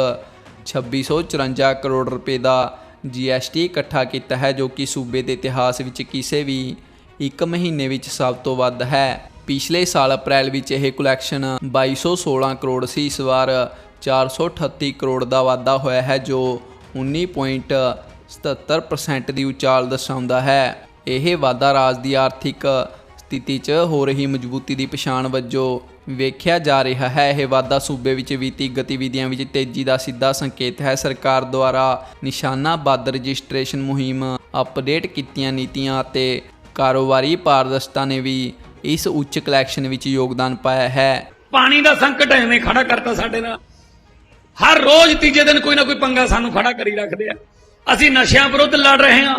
S1: 2654 ਕਰੋੜ ਰੁਪਏ ਦਾ ਜੀਐਸਟੀ ਇਕੱਠਾ ਕੀਤਾ ਹੈ, ਜੋ ਕਿ ਸੂਬੇ ਦੇ ਇਤਿਹਾਸ ਵਿੱਚ ਕਿਸੇ ਵੀ ਇੱਕ ਮਹੀਨੇ ਵਿੱਚ ਸਭ ਤੋਂ ਵੱਧ ਹੈ। ਪਿਛਲੇ ਸਾਲ ਅਪ੍ਰੈਲ ਵਿੱਚ ਇਹ ਕਲੈਕਸ਼ਨ 2216 ਕਰੋੜ ਸੀ, ਇਸ ਵਾਰ 438 ਕਰੋੜ ਦਾ ਵਾਧਾ ਹੋਇਆ ਹੈ, ਜੋ 19.77% ਦੀ ਉਚਾਲ ਦਰਸਾਉਂਦਾ ਹੈ। ਇਹ ਵਾਧਾ ਰਾਜ ਦੀ ਆਰਥਿਕ ਸਥਿਤੀ 'ਚ ਹੋ ਰਹੀ ਮਜ਼ਬੂਤੀ ਦੀ ਪਛਾਣ ਵਜੋਂ ਵੇਖਿਆ ਜਾ ਰਿਹਾ ਹੈ। ਇਹ ਵਾਧਾ ਸੂਬੇ ਵਿੱਚ ਵਿੱਤੀ ਗਤੀਵਿਧੀਆਂ ਵਿੱਚ ਤੇਜ਼ੀ ਦਾ ਸਿੱਧਾ ਸੰਕੇਤ ਹੈ। ਸਰਕਾਰ ਦੁਆਰਾ ਨਿਸ਼ਾਨਾਬੱਧ ਰਜਿਸਟ੍ਰੇਸ਼ਨ ਮੁਹਿੰਮ ਅਪਡੇਟ ਕੀਤੀਆਂ ਨੀਤੀਆਂ ਅਤੇ ਕਾਰੋਬਾਰੀ ਪਾਰਦਰਸ਼ਤਾ ਨੇ ਵੀ ਇਸ ਉੱਚ ਕਲੈਕਸ਼ਨ ਵਿੱਚ ਯੋਗਦਾਨ ਪਾਇਆ ਹੈ।
S2: ਪਾਣੀ ਦਾ ਸੰਕਟ ਐਵੇਂ ਖੜਾ ਕਰਤਾ ਸਾਡੇ ਨਾਲ। ਹਰ ਰੋਜ਼ ਤੀਜੇ ਦਿਨ ਕੋਈ ਨਾ ਕੋਈ ਪੰਗਾ ਸਾਨੂੰ ਖੜਾ ਕਰੀ ਰੱਖਦੇ ਆ। ਅਸੀਂ ਨਸ਼ਿਆਂ ਵਿਰੁੱਧ ਲੜ ਰਹੇ ਹਾਂ।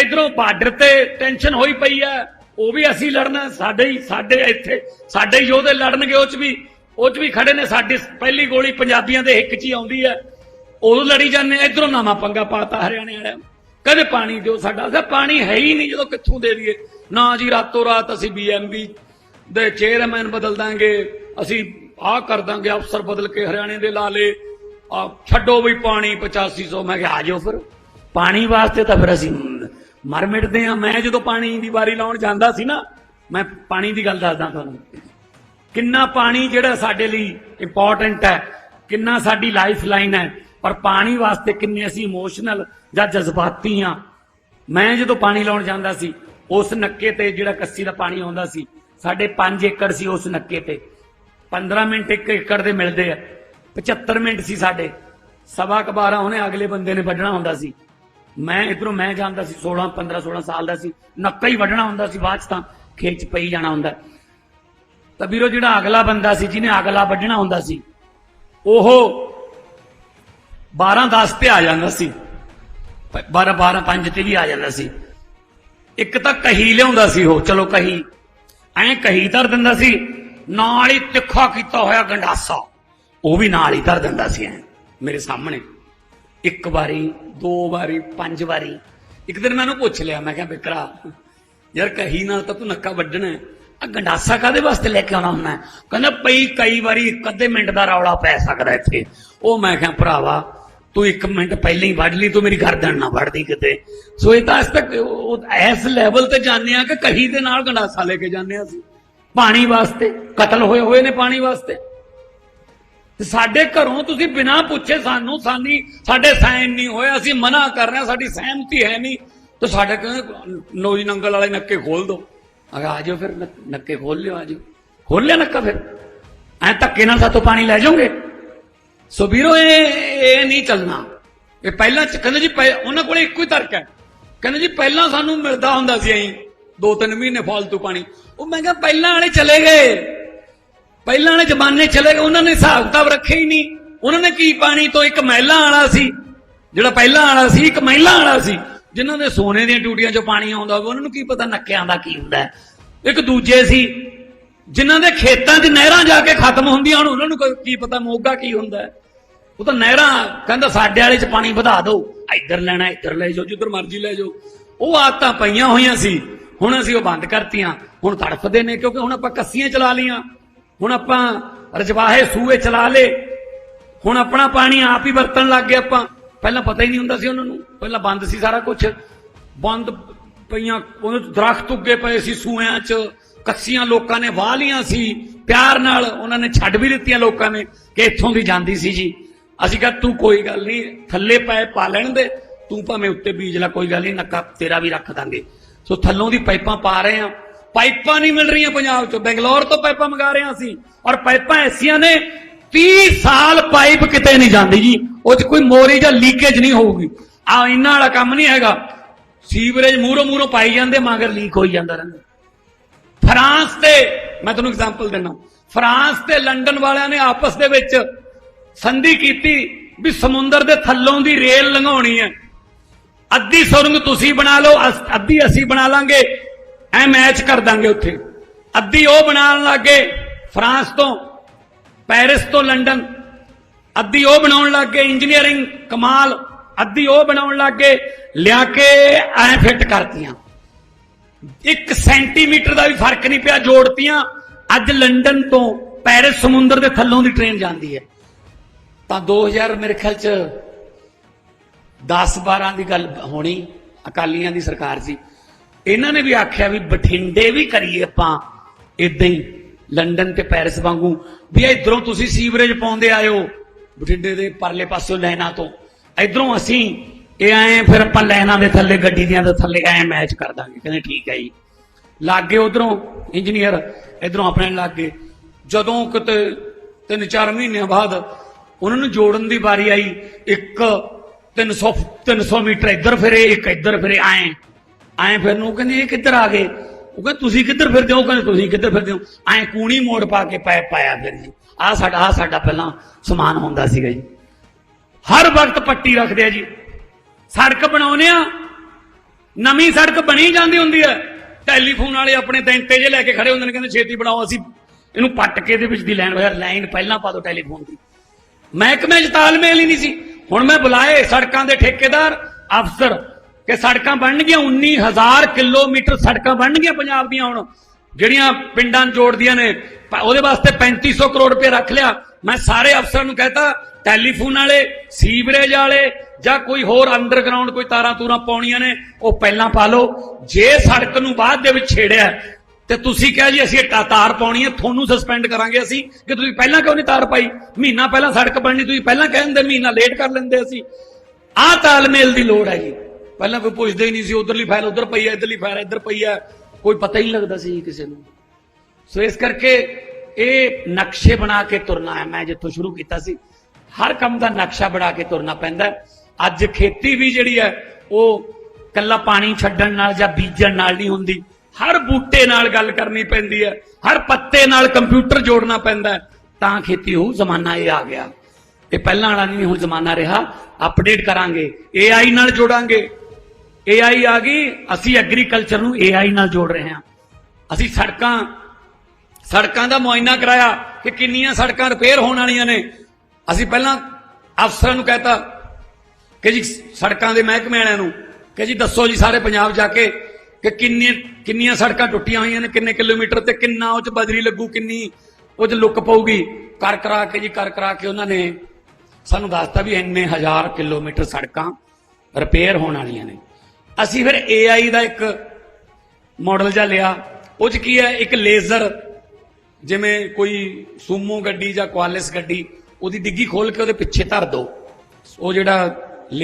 S2: ਇਧਰੋਂ ਬਾਰਡਰ ਤੇ ਟੈਨਸ਼ਨ ਹੋਈ ਪਈ ਆ ਉਹ ਵੀ ਅਸੀਂ ਲੜਨਾ ਸਾਡੇ ਹੀ, ਸਾਡੇ ਇੱਥੇ, ਸਾਡੇ ਯੋਧੇ ਲੜਨਗੇ, ਉਹ ਚ ਵੀ, ਉਹ ਚ ਵੀ ਖੜੇ ਨੇ, ਸਾਡੀ ਪਹਿਲੀ ਗੋਲੀ ਪੰਜਾਬੀਆਂ ਦੇ ਹਿੱਕ 'ਚ ਹੀ ਆਉਂਦੀ ਹੈ। ਉਦੋਂ ਲੜੀ ਜਾਂਦੇ ਇਧਰੋਂ ਨਾਮਾ ਪੰਗਾ ਪਾਤਾ ਹਰਿਆਣੇ ਵਾਲਿਆਂ ਕਦੇ ਪਾਣੀ ਦਿਓ ਸਾਡਾ ਸਾ ਪਾਣੀ ਹੈ ਹੀ ਨਹੀਂ ਜਦੋਂ ਕਿੱਥੋਂ ਦੇ ਦਈਏ। ਨਾ ਜੀ ਰਾਤੋਂ ਰਾਤ ਅਸੀਂ ਬੀਐਮਬੀ ਦੇ ਚੇਅਰਮੈਨ ਬਦਲ ਦਾਂਗੇ, ਅਸੀਂ ਆਹ ਕਰ ਦਾਂਗੇ, ਅਫਸਰ ਬਦਲ ਕੇ ਹਰਿਆਣੇ ਦੇ ਲਾ ਲੇ। ਛੱਡੋ ਵੀ ਪਾਣੀ 8500 ਮੈਂ ਕਿਹਾ ਆ ਜਾਓ ਫਿਰ। ਪਾਣੀ ਵਾਸਤੇ ਤਾਂ ਫਿਰ ਅਸੀਂ ਮਰ ਮਿਟਦੇ ਆ। ਮੈਂ ਜਦੋਂ ਪਾਣੀ ਦੀ ਵਾਰੀ ਲਾਉਣ ਜਾਂਦਾ ਸੀ ਨਾ, ਮੈਂ ਪਾਣੀ ਦੀ ਗੱਲ ਦੱਸਦਾ ਤੁਹਾਨੂੰ। ਕਿੰਨਾ ਪਾਣੀ ਜਿਹੜਾ ਸਾਡੇ ਲਈ ਇੰਪੋਰਟੈਂਟ ਹੈ, ਕਿੰਨਾ ਸਾਡੀ ਲਾਈਫ ਲਾਈਨ ਹੈ, ਪਰ ਪਾਣੀ ਵਾਸਤੇ ਕਿੰਨੇ ਅਸੀਂ ਇਮੋਸ਼ਨਲ ਜਾਂ ਜਜ਼ਬਾਤੀ ਆ। ਮੈਂ ਜਦੋਂ ਪਾਣੀ ਲਾਉਣ ਜਾਂਦਾ ਸੀ, ਉਸ ਨੱਕੇ ਤੇ ਜਿਹੜਾ ਕੱਸੀ ਦਾ ਪਾਣੀ ਆਉਂਦਾ ਸੀ, ਸਾਡੇ 5 ਏਕੜ ਸੀ ਉਸ ਨੱਕੇ ਤੇ। 15 ਮਿੰਟ ਇੱਕ ਏਕੜ ਦੇ ਮਿਲਦੇ ਆ। 75 ਮਿੰਟ ਸੀ ਸਾਡੇ। ਸਵਾ ਕੁ 12 ਉਹਨੇ ਅਗਲੇ ਬੰਦੇ ਨੇ ਵੱਢਣਾ ਹੁੰਦਾ ਸੀ। ਮੈਂ ਇਧਰੋਂ ਮੈਂ ਜਾਂਦਾ ਸੀ 16 15 16 ਸਾਲ ਦਾ ਸੀ। ਨੱਕਾ ਹੀ ਵੱਢਣਾ ਹੁੰਦਾ ਸੀ ਬਾਅਦ ਚ ਤਾਂ, ਖੇਤ ਚ ਪਈ ਜਾਣਾ ਹੁੰਦਾ। ਤਾਂ ਵੀਰੋ ਜਿਹੜਾ ਅਗਲਾ ਬੰਦਾ ਸੀ, ਜਿਹਨੇ ਅਗਲਾ ਵੱਢਣਾ ਹੁੰਦਾ ਸੀ, ਉਹ 12 10 ਤੇ ਆ ਜਾਂਦਾ ਸੀ। 12 12 5 ਤੇ ਵੀ ਆ ਜਾਂਦਾ ਸੀ। ਇੱਕ ਤਾਂ ਕਹੀ ਲਿਆਉਂਦਾ ਸੀ ਉਹ, ਚਲੋ ਕਹੀ। ਐਂ ਕਹੀ ਧਰ ਦਿੰਦਾ ਸੀ, ਨਾਲ ਹੀ ਤਿੱਖਾ ਕੀਤਾ ਹੋਇਆ ਗੰਡਾਸਾ। ਉਹ ਵੀ ਨਾਲ ਹੀ ਧਰ ਦਿੰਦਾ ਸੀ ਐਂ, ਮੇਰੇ ਸਾਹਮਣੇ। ਇੱਕ ਵਾਰੀ, ਦੋ ਵਾਰੀ, ਪੰਜ ਵਾਰੀ। ਇੱਕ ਦਿਨ ਮੈਂ ਉਹਨੂੰ ਪੁੱਛ ਲਿਆ, ਮੈਂ ਕਿਹਾ, ਬਿਕਰਾ, ਯਾਰ ਕਹੀ ਨਾਲ ਤਾਂ ਤੂੰ ਨੱਕਾ ਵੱਢਣਾ ਹੈ। ਆ ਗੰਡਾਸਾ ਕਾਦੇ ਵਾਸਤੇ ਲੈ ਕੇ ਆਉਣਾ ਹੁੰਦਾ ਕਹਿੰਦਾ ਪਈ ਕਈ ਵਾਰੀ ਇੱਕ ਅੱਧੇ ਮਿੰਟ ਦਾ ਰੌਲਾ ਪੈ ਸਕਦਾ ਇੱਥੇ। ਉਹ ਮੈਂ ਕਿਹਾ, ਭਰਾਵਾ, ਤੂੰ ਇੱਕ ਮਿੰਟ ਪਹਿਲਾਂ ਹੀ ਵੱਢ ਲਈ, ਤੂੰ ਮੇਰੀ ਗਰਦਨ ਨਾ ਵੱਢਦੀ ਕਿਤੇ। ਸੋ ਇਹ ਤਾਂ ਅੱਜ ਤੱਕ ਇਸ ਲੈਵਲ ਤੇ ਜਾਂਦੇ ਆ ਕਿ ਕਹੀ ਦੇ ਨਾਲ ਗੰਡਾਸਾ ਲੈ ਕੇ ਜਾਂਦੇ ਆ ਅਸੀਂ। ਪਾਣੀ ਵਾਸਤੇ, ਕਤਲ ਹੋਏ ਹੋਏ ਨੇ ਪਾਣੀ ਵਾਸਤੇ। ਤੇ ਸਾਡੇ ਘਰੋਂ ਤੁਸੀਂ ਬਿਨਾਂ ਪੁੱਛੇ ਸਾਨੂੰ, ਸਾਨੀ, ਸਾਡੇ ਸਾਈਨ ਨਹੀਂ ਹੋਏ, ਅਸੀਂ ਮਨਾ ਕਰ ਰਹੇ ਹਾਂ, ਸਾਡੀ ਸਹਿਮਤੀ ਹੈ ਨਹੀਂ। ਤੇ ਸਾਡੇ ਕਹਿੰਦੇ, ਨੋਜੀ ਨੰਗਲ ਵਾਲੇ ਨੱਕੇ ਖੋਲ ਦੋ। ਅਗਾ ਆ ਜਾਓ ਫਿਰ, ਨੱਕੇ ਖੋਲ ਲਿਓ, ਆ ਜਾਓ। ਖੋਲ ਲਿਆ ਨੱਕਾ ਫਿਰ? ਐ ਧੱਕੇ ਨਾਲ ਸਾਤੋਂ ਪਾਣੀ ਲੈ ਜਾਓਗੇ? ਸੋ ਵੀਰੋ, ਇਹ ਇਹ ਨਹੀਂ ਚੱਲਣਾ। ਇਹ ਪਹਿਲਾਂ ਚ ਕਹਿੰਦੇ ਜੀ, ਪਹਿ- ਉਹਨਾਂ ਕੋਲੇ ਇੱਕੋ ਹੀ ਤਰਕ ਹੈ। ਕਹਿੰਦੇ ਜੀ, ਪਹਿਲਾਂ ਸਾਨੂੰ ਮਿਲਦਾ ਹੁੰਦਾ ਸੀ ਐਂ ਦੋ ਤਿੰਨ ਮਹੀਨੇ ਫਾਲਤੂ ਪਾਣੀ। ਉਹ ਮੈਂ ਕਿਹਾ, ਪਹਿਲਾਂ ਵਾਲੇ ਚਲੇ ਗਏ। ਪਹਿਲਾਂ ਵਾਲੇ ਜ਼ਮਾਨੇ ਚਲੇ ਗਏ, ਉਹਨਾਂ ਨੇ ਹਿਸਾਬ ਕਿਤਾਬ ਰੱਖੇ ਹੀ ਨਹੀਂ। ਉਹਨਾਂ ਨੇ ਕੀ ਪਾਣੀ ਤੋਂ ਇੱਕ ਮਹਿਲਾ ਵਾਲਾ ਸੀ, ਜਿਹੜਾ ਪਹਿਲਾਂ ਵਾਲਾ ਸੀ, ਇੱਕ ਮਹਿਲਾ ਵਾਲਾ ਸੀ, ਜਿਨ੍ਹਾਂ ਦੇ ਸੋਨੇ ਦੀਆਂ ਟੂਟੀਆਂ ਚੋਂ ਪਾਣੀ ਆਉਂਦਾ ਹੋਵੇ, ਉਹਨਾਂ ਨੂੰ ਕੀ ਪਤਾ ਨੱਕਿਆਂ ਦਾ ਕੀ ਹੁੰਦਾ ਇੱਕ ਦੂਜੇ ਸੀ, ਜਿਨ੍ਹਾਂ ਦੇ ਖੇਤਾਂ 'ਚ ਨਹਿਰਾਂ ਜਾ ਕੇ ਖਤਮ ਹੁੰਦੀਆਂ ਹੁਣ, ਉਹਨਾਂ ਨੂੰ ਕੀ ਪਤਾ ਮੋਗਾ ਕੀ ਹੁੰਦਾ ਉਹ ਤਾਂ ਨਹਿਰਾਂ ਕਹਿੰਦਾ, ਸਾਡੇ ਵਾਲੇ 'ਚ ਪਾਣੀ ਵਧਾ ਦਿਓ, ਇੱਧਰ ਲੈਣਾ, ਇੱਧਰ ਲੈ ਜਾਓ, ਜਿੱਧਰ ਮਰਜ਼ੀ ਲੈ ਜਾਓ। ਉਹ ਆਦਤਾਂ ਪਈਆਂ ਹੋਈਆਂ ਸੀ, ਹੁਣ ਅਸੀਂ ਉਹ ਬੰਦ ਕਰਤੀਆਂ, ਹੁਣ ਤੜਫਦੇ ਨੇ, ਕਿਉਂਕਿ ਹੁਣ ਆਪਾਂ ਕੱਸੀਆਂ ਚਲਾ ਲੀਆਂ ਹੁਣ ਆਪਾਂ ਰਜਵਾਹੇ ਸੂਏ ਚਲਾ ਲੇ। ਹੁਣ ਆਪਣਾ ਪਾਣੀ ਆਪ ਹੀ ਵਰਤਣ ਲੱਗ ਗਏ ਆਪਾਂ। ਪਹਿਲਾਂ ਪਤਾ ਹੀ ਨਹੀਂ ਹੁੰਦਾ ਸੀ ਉਹਨਾਂ ਨੂੰ। ਪਹਿਲਾਂ ਬੰਦ ਸੀ ਸਾਰਾ ਕੁਝ ਬੰਦ ਪਈਆਂ ਉਹਦੇ 'ਚ ਦਰਖਤ ਉੱਗੇ ਪਏ ਸੀ ਸੂਇਆਂ 'ਚ। ਕੱਸੀਆਂ ਲੋਕਾਂ ਨੇ ਵਾਹ ਲੀਆਂ ਸੀ। ਪਿਆਰ ਨਾਲ ਉਹਨਾਂ ਨੇ ਛੱਡ ਵੀ ਦਿੱਤੀਆਂ ਲੋਕਾਂ ਨੇ ਕਿ ਇੱਥੋਂ ਦੀ ਜਾਂਦੀ ਸੀ ਜੀ। ਅਸੀਂ ਕਿਹਾ, ਤੂੰ ਕੋਈ ਗੱਲ ਨਹੀਂ, ਥੱਲੇ ਪਏ ਪਾ ਲੈਣ ਦੇ। ਤੂੰ ਭਾਵੇਂ ਉੱਤੇ ਬੀਜ ਲੈ, ਕੋਈ ਗੱਲ ਨਹੀਂ, ਨੱਕਾ ਤੇਰਾ ਵੀ ਰੱਖ ਦਾਂਗੇ। ਸੋ ਥੱਲੋਂ ਦੀ ਪਾਈਪਾਂ ਪਾ ਰਹੇ ਆ ਪਾਈਪਾਂ ਨਹੀਂ ਮਿਲ ਰਹੀਆਂ ਪੰਜਾਬ ਚੋਂ। ਬੈਂਗਲੌਰ ਤੋਂ ਪਾਈਪਾਂ ਮੰਗਾ ਰਹੇ ਹਾਂ ਅਸੀਂ। ਔਰ ਪਾਈਪਾਂ ਐਸੀਆਂ ਨੇ 30 ਸਾਲ ਪਾਈਪ ਕਿਤੇ ਨਹੀਂ ਜਾਂਦੀ ਜੀ। ਉਹ 'ਚ ਕੋਈ ਮੋਰੀ ਜਾਂ ਲੀਕੇਜ ਨਹੀਂ ਹੋਊਗੀ। ਆ ਇੰਨਾ ਵਾਲਾ ਕੰਮ ਨਹੀਂ ਹੈਗਾ। ਸੀਵਰੇਜ ਮੂਰੋ ਮੂਰੋ ਪਾਈ ਜਾਂਦੇ, ਮਗਰ ਲੀਕ ਹੋਈ ਜਾਂਦਾ ਰਹਿੰਦਾ। ਫਰਾਂਸ ਤੇ, ਮੈਂ ਤੁਹਾਨੂੰ ਐਗਜ਼ਾਮਪਲ ਦਿੰਦਾ। ਫਰਾਂਸ ਤੇ ਲੰਡਨ ਵਾਲਿਆਂ ਨੇ ਆਪਸ ਦੇ ਵਿੱਚ ਸੰਧੀ ਕੀਤੀ ਵੀ ਸਮੁੰਦਰ ਦੇ ਥੱਲੋਂ ਦੀ ਰੇਲ ਲੰਘਾਉਣੀ ਹੈ। ਅੱਧੀ ਸੁਰੰਗ ਤੁਸੀਂ ਬਣਾ ਲਓ, ਅਸ- ਅੱਧੀ ਅਸੀਂ ਬਣਾ ਲਾਂਗੇ। ਐ ਮੈਚ ਕਰ ਦਾਂਗੇ ਉੱਥੇ। ਅੱਧੀ ਉਹ ਬਣਾਉਣ ਲੱਗੇ ਫਰਾਂਸ ਤੋਂ, ਪੈਰਿਸ ਤੋਂ ਲੰਡਨ। ਅੱਧੀ ਉਹ ਬਣਾਉਣ ਲੱਗੇ ਇੰਜੀਨੀਅਰਿੰਗ ਕਮਾਲ। ਅੱਧੀ ਉਹ ਬਣਾਉਣ ਲੱਗੇ ਲਿਆ ਕੇ ਐ ਫਿੱਟ ਕਰਤੀਆਂ। ਇੱਕ ਸੈਂਟੀਮੀਟਰ ਦਾ ਵੀ ਫ਼ਰਕ ਨਹੀਂ ਪਿਆ ਜੋੜਤੀਆਂ। ਅੱਜ ਲੰਡਨ ਤੋਂ ਪੈਰਿਸ ਸਮੁੰਦਰ ਦੇ ਥੱਲੋਂ ਦੀ ਟ੍ਰੇਨ ਜਾਂਦੀ ਹੈ। ਤਾਂ 2000 ਮੇਰੇ ਖਿਆਲ ਚ 10 12 ਦੀ ਗੱਲ ਹੋਣੀ, ਅਕਾਲੀਆਂ ਦੀ ਸਰਕਾਰ ਸੀ। ਇਹਨਾਂ ਨੇ ਵੀ ਆਖਿਆ ਵੀ ਬਠਿੰਡੇ ਵੀ ਕਰੀਏ ਆਪਾਂ ਇਦਾਂ ਹੀ, ਲੰਡਨ ਤੇ ਪੈਰਿਸ ਵਾਂਗੂ। ਵੀ ਇਧਰੋਂ ਤੁਸੀਂ ਸੀਵਰੇਜ ਪਾਉਂਦੇ ਆਇਓ ਬਠਿੰਡੇ ਦੇ ਪਰਲੇ ਪਾਸੋਂ ਲੈਣਾ ਤੋਂ। ਇਧਰੋਂ ਅਸੀਂ, ਇਹ ਆਏ ਫਿਰ ਆਪਾਂ ਲੈਣਾ ਦੇ ਥੱਲੇ, ਗੱਡੀ ਦੀਆਂ ਦੇ ਥੱਲੇ ਐ ਮੈਚ ਕਰ ਦਾਂਗੇ। ਕਹਿੰਦੇ ਠੀਕ ਹੈ ਜੀ। ਲਾਗੇ ਉਧਰੋਂ ਇੰਜੀਨੀਅਰ ਇਧਰੋਂ ਆਪਣੇ ਲਾਗੇ। ਜਦੋਂ ਕਿਤੇ ਤਿੰਨ ਚਾਰ ਮਹੀਨਿਆਂ ਬਾਅਦ ਉਹਨਾਂ ਨੂੰ ਜੋੜਨ ਦੀ ਵਾਰੀ ਆਈ, ਇੱਕ 300 300 ਮੀਟਰ ਇੱਧਰ ਫਿਰੇ, ਇੱਕ ਇੱਧਰ ਫਿਰੇ ਆਏ ਆਏ ਫਿਰ ਨੂੰ ਕਹਿੰਦੇ, ਇਹ ਕਿੱਧਰ ਆ ਗਏ? ਉਹ ਕਹਿੰਦੇ, ਤੁਸੀਂ ਕਿੱਧਰ ਫਿਰਦੇ ਹੋ? ਕਹਿੰਦੇ, ਤੁਸੀਂ ਕਿੱਧਰ ਫਿਰਦੇ ਹੋ? ਐ ਕੂਣੀ ਮੋੜ ਪਾ ਕੇ ਪੈ ਪਾਇਆ ਫਿਰ ਜੀ। ਆ ਸਾਡਾ ਆ ਸਾਡਾ ਪਹਿਲਾਂ ਸਮਾਨ ਹੁੰਦਾ ਸੀਗਾ ਜੀ। ਹਰ ਵਕਤ ਪੱਟੀ ਰੱਖਦੇ ਆ ਜੀ। ਸੜਕ ਬਣਾਉਨੇ ਆ। ਨਵੀਂ ਸੜਕ ਬਣੀ ਜਾਂਦੀ ਹੁੰਦੀ ਹੈ ਟੈਲੀਫੋਨ ਵਾਲੇ ਆਪਣੇ ਤੈਂਤੇ ਜੇ ਲੈ ਕੇ ਖੜੇ ਹੁੰਦੇ ਨੇ, ਕਹਿੰਦੇ, ਛੇਤੀ ਬਣਾਓ, ਅਸੀਂ ਇਹਨੂੰ ਪੱਟ ਕੇ ਦੇ ਵਿੱਚ ਦੀ ਲਾਈਨ ਹੋਇਆ ਲਾਈਨ ਪਹਿਲਾਂ ਪਾ ਦੋ ਟੈਲੀਫੋਨ ਦੀ। ਮਹਿਕਮੇ 'ਚ ਤਾਲਮੇਲ ਹੀ ਨਹੀਂ ਸੀ। ਹੁਣ ਮੈਂ ਬੁਲਾਏ ਸੜਕਾਂ ਦੇ ਠੇਕੇਦਾਰ, ਅਫਸਰ ਕਿ ਸੜਕਾਂ ਬਣਨਗੀਆਂ 19000 ਕਿਲੋਮੀਟਰ ਸੜਕਾਂ ਬਣਨਗੀਆਂ ਪੰਜਾਬ ਦੀਆਂ ਹੁਣ। ਜਿਹੜੀਆਂ ਪਿੰਡਾਂ ਜੋੜਦੀਆਂ ਨੇ ਉਹਦੇ ਵਾਸਤੇ 3500 ਕਰੋੜ ਰੁਪਏ ਰੱਖ ਲਿਆ। ਮੈਂ ਸਾਰੇ ਅਫਸਰਾਂ ਨੂੰ ਕਹਤਾ, ਟੈਲੀਫੋਨ ਵਾਲੇ, ਸੀਵਰੇਜ ਵਾਲੇ, ਜਾਂ ਕੋਈ ਹੋਰ ਅੰਡਰਗਰਾਉਂਡ ਕੋਈ ਤਾਰਾਂ ਤੂਰਾਂ ਪਾਉਣੀਆਂ ਨੇ, ਉਹ ਪਹਿਲਾਂ ਪਾ ਲਓ। ਜੇ ਸੜਕ ਨੂੰ ਬਾਅਦ ਦੇ ਵਿੱਚ ਛੇੜਿਆ ਤੇ ਤੁਸੀਂ ਕਿਹਾ ਜੀ ਅਸੀਂ ਇਹ ਤਾ- ਤਾਰ ਪਾਉਣੀ ਹੈ, ਤੁਹਾਨੂੰ ਸਸਪੈਂਡ ਕਰਾਂਗੇ ਅਸੀਂ, ਕਿ ਤੁਸੀਂ ਪਹਿਲਾਂ ਕਿਉਂ ਨਹੀਂ ਤਾਰ ਪਾਈ? ਮਹੀਨਾ ਪਹਿਲਾਂ ਸੜਕ ਬਣਨੀ, ਤੁਸੀਂ ਪਹਿਲਾਂ ਕਹਿ ਦਿੰਦੇ, ਮਹੀਨਾ ਲੇਟ ਕਰ ਲੈਂਦੇ ਅਸੀਂ। ਆਹ ਤਾਲਮੇਲ ਦੀ ਲੋੜ ਹੈ ਜੀ ਪਹਿਲਾਂ ਕੋਈ ਪੁੱਛਦਾ ਹੀ ਨਹੀਂ ਸੀ, ਉਧਰਲੀ ਫਾਈਲ ਉਧਰ ਪਈ ਹੈ, ਇਧਰਲੀ ਫਾਈਲ ਇੱਧਰ ਪਈ ਹੈ। ਕੋਈ ਪਤਾ ਹੀ ਨਹੀਂ ਲੱਗਦਾ ਸੀ ਕਿਸੇ ਨੂੰ। ਸੋ ਇਸ ਕਰਕੇ ਇਹ ਨਕਸ਼ੇ ਬਣਾ ਕੇ ਤੁਰਨਾ ਹੈ। ਮੈਂ ਜਿੱਥੋਂ ਸ਼ੁਰੂ ਕੀਤਾ ਸੀ, ਹਰ ਕੰਮ ਦਾ ਨਕਸ਼ਾ ਬਣਾ ਕੇ ਤੁਰਨਾ ਪੈਂਦਾ ਅੱਜ ਖੇਤੀ ਵੀ ਜਿਹੜੀ ਹੈ, ਉਹ ਕੱਲਾ ਪਾਣੀ ਛੱਡਣ ਨਾਲ ਜਾਂ ਬੀਜਣ ਨਾਲ ਨਹੀਂ ਹੁੰਦੀ। ਹਰ ਬੂਟੇ ਨਾਲ ਗੱਲ ਕਰਨੀ ਪੈਂਦੀ ਹੈ, ਹਰ ਪੱਤੇ ਨਾਲ ਕੰਪਿਊਟਰ ਜੋੜਨਾ ਪੈਂਦਾ ਤਾਂ ਖੇਤੀ ਹੋਊ ਜ਼ਮਾਨਾ ਇਹ ਆ ਗਿਆ। ਇਹ ਪਹਿਲਾਂ ਵਾਲਾ ਨਹੀਂ, ਹੁਣ ਜ਼ਮਾਨਾ ਰਿਹਾ। ਅਪਡੇਟ ਕਰਾਂਗੇ AI ਨਾਲ ਜੋੜਾਂਗੇ। AI ਆ ਗਈ, ਅਸੀਂ ਐਗਰੀਕਲਚਰ ਨੂੰ AI ਨਾਲ ਜੋੜ ਰਹੇ ਹਾਂ। ਅਸੀਂ ਸੜਕਾਂ ਸੜਕਾਂ ਦਾ ਮੁਆਇਨਾ ਕਰਾਇਆ ਕਿ ਕਿੰਨੀਆਂ ਸੜਕਾਂ ਰਿਪੇਅਰ ਹੋਣ ਵਾਲੀਆਂ ਨੇ। ਅਸੀਂ ਪਹਿਲਾਂ ਅਫਸਰਾਂ ਨੂੰ ਕਹਤਾ ਕਿ ਜੀ ਸੜਕਾਂ ਦੇ ਮਹਿਕਮੇ ਵਾਲਿਆਂ ਨੂੰ, ਕਿ ਜੀ ਦੱਸੋ ਜੀ ਸਾਰੇ ਪੰਜਾਬ ਜਾ ਕੇ ਕਿ ਕਿੰਨੀਆਂ ਕਿੰਨੀਆਂ ਸੜਕਾਂ ਟੁੱਟੀਆਂ ਹੋਈਆਂ ਨੇ, ਕਿੰਨੇ ਕਿਲੋਮੀਟਰ ਤੇ ਕਿੰਨਾ ਉਹ ਚ ਬਜਰੀ ਲੱਗੂ, ਕਿੰਨੀ ਉਹ ਚ ਲੁੱਕ ਪਊਗੀ। ਕਰ ਕਰਾ ਕੇ ਜੀ ਕਰ ਕਰਾ ਕੇ ਉਹਨਾਂ ਨੇ ਸਾਨੂੰ ਦੱਸਤਾ ਵੀ ਇੰਨੇ ਹਜ਼ਾਰ ਕਿਲੋਮੀਟਰ ਸੜਕਾਂ ਰਿਪੇਅਰ ਹੋਣ ਵਾਲੀਆਂ ਨੇ। ਅਸੀਂ ਫਿਰ AI ਦਾ ਇੱਕ ਮਾਡਲ ਜਿਹਾ ਲਿਆ। ਉਹ ਚ ਕੀ ਹੈ? ਇੱਕ ਲੇਜ਼ਰ ਜਿਵੇਂ ਕੋਈ ਸੂਮੋ ਗੱਡੀ ਜਾਂ ਕੁਆਲਿਸ ਗੱਡੀ, ਉਹਦੀ ਡਿੱਗੀ ਖੋਲ ਕੇ ਉਹਦੇ ਪਿੱਛੇ ਧਰ ਦਿਓ ਉਹ ਜਿਹੜਾ